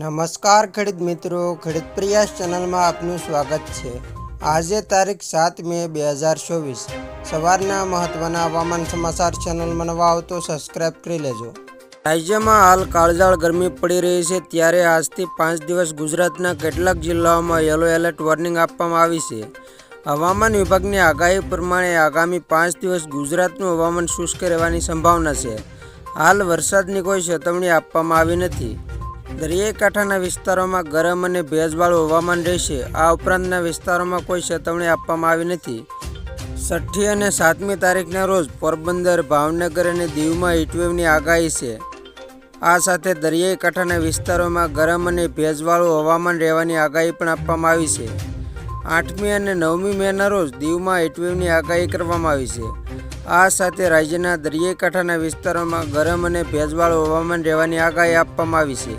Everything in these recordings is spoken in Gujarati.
નમસ્કાર ખેડૂત મિત્રો, ખેડૂત પ્રયાસ ચેનલમાં આપનું સ્વાગત છે. આજે તારીખ સાત મે બે હજાર ચોવીસ. સવારના મહત્વના હવામાન સમાચાર ચેનલ મનવા આવતો સબસ્ક્રાઇબ કરી લેજો. રાજ્યમાં હાલ કાળઝાળ ગરમી પડી રહી છે, ત્યારે આજથી પાંચ દિવસ ગુજરાતના કેટલાક જિલ્લાઓમાં યલો એલર્ટ વોર્નિંગ આપવામાં આવી છે. હવામાન વિભાગની આગાહી પ્રમાણે આગામી પાંચ દિવસ ગુજરાતનું હવામાન શુષ્ક રહેવાની સંભાવના છે. હાલ વરસાદની કોઈ ચેતવણી આપવામાં આવી નથી. દરિયાઈ કાંઠાના વિસ્તારોમાં ગરમ અને ભેજવાળું હવામાન રહેશે. આ ઉપરાંતના વિસ્તારોમાં કોઈ ચેતવણી આપવામાં આવી નથી. છઠ્ઠી અને સાતમી તારીખના રોજ પોરબંદર, ભાવનગર અને દીવમાં હીટવેવની આગાહી છે. આ સાથે દરિયાઈ કાંઠાના વિસ્તારોમાં ગરમ અને ભેજવાળું હવામાન રહેવાની આગાહી પણ આપવામાં આવી છે. આઠમી અને નવમી મેના રોજ દીવમાં હીટવેવની આગાહી કરવામાં આવી છે. આ સાથે રાજ્યના દરિયાઈ કાંઠાના વિસ્તારોમાં ગરમ અને ભેજવાળું હવામાન રહેવાની આગાહી આપવામાં આવી છે.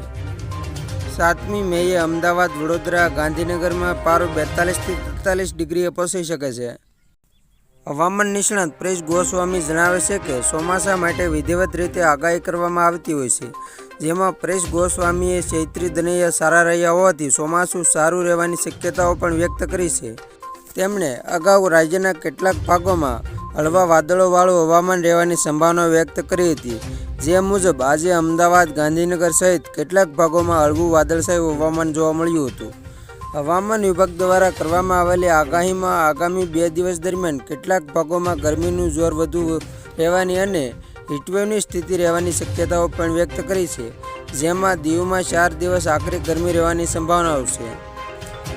સાતમી મેએ અમદાવાદ વડોદરા ગાંધીનગરમાં પારો બેતાલીસથી તેતાલીસ ડિગ્રીએ પહોંચી શકે છે. હવામાન નિષ્ણાત પ્રેશ ગોસ્વામી જણાવે છે કે ચોમાસા માટે વિધિવત રીતે આગાહી કરવામાં આવતી હોય છે, જેમાં પ્રેશ ગોસ્વામીએ ચૈત્રી દનૈયા સારા રહ્યા હોવાથી ચોમાસું સારું રહેવાની શક્યતાઓ પણ વ્યક્ત કરી છે. તેમણે અગાઉ રાજ્યના કેટલાક ભાગોમાં હળવા વાદળોવાળું હવામાન રહેવાની સંભાવના વ્યક્ત કરી હતી. જે મુજબ, આજે અમદાવાદ, ગાંધીનગર સહિત કેટલાક ભાગોમાં હળવું વાદળછાયું હવામાન જોવા મળ્યું હતું. હવામાન વિભાગ દ્વારા કરવામાં આવેલી આગાહીમાં આગામી બે દિવસ દરમિયાન કેટલાક ભાગોમાં ગરમીનું જોર વધુ રહેવાની અને હીટવેવની સ્થિતિ રહેવાની શક્યતાઓ પણ વ્યક્ત કરી છે, જેમાં દીવમાં ચાર દિવસ આખરી ગરમી રહેવાની સંભાવનાઓ છે.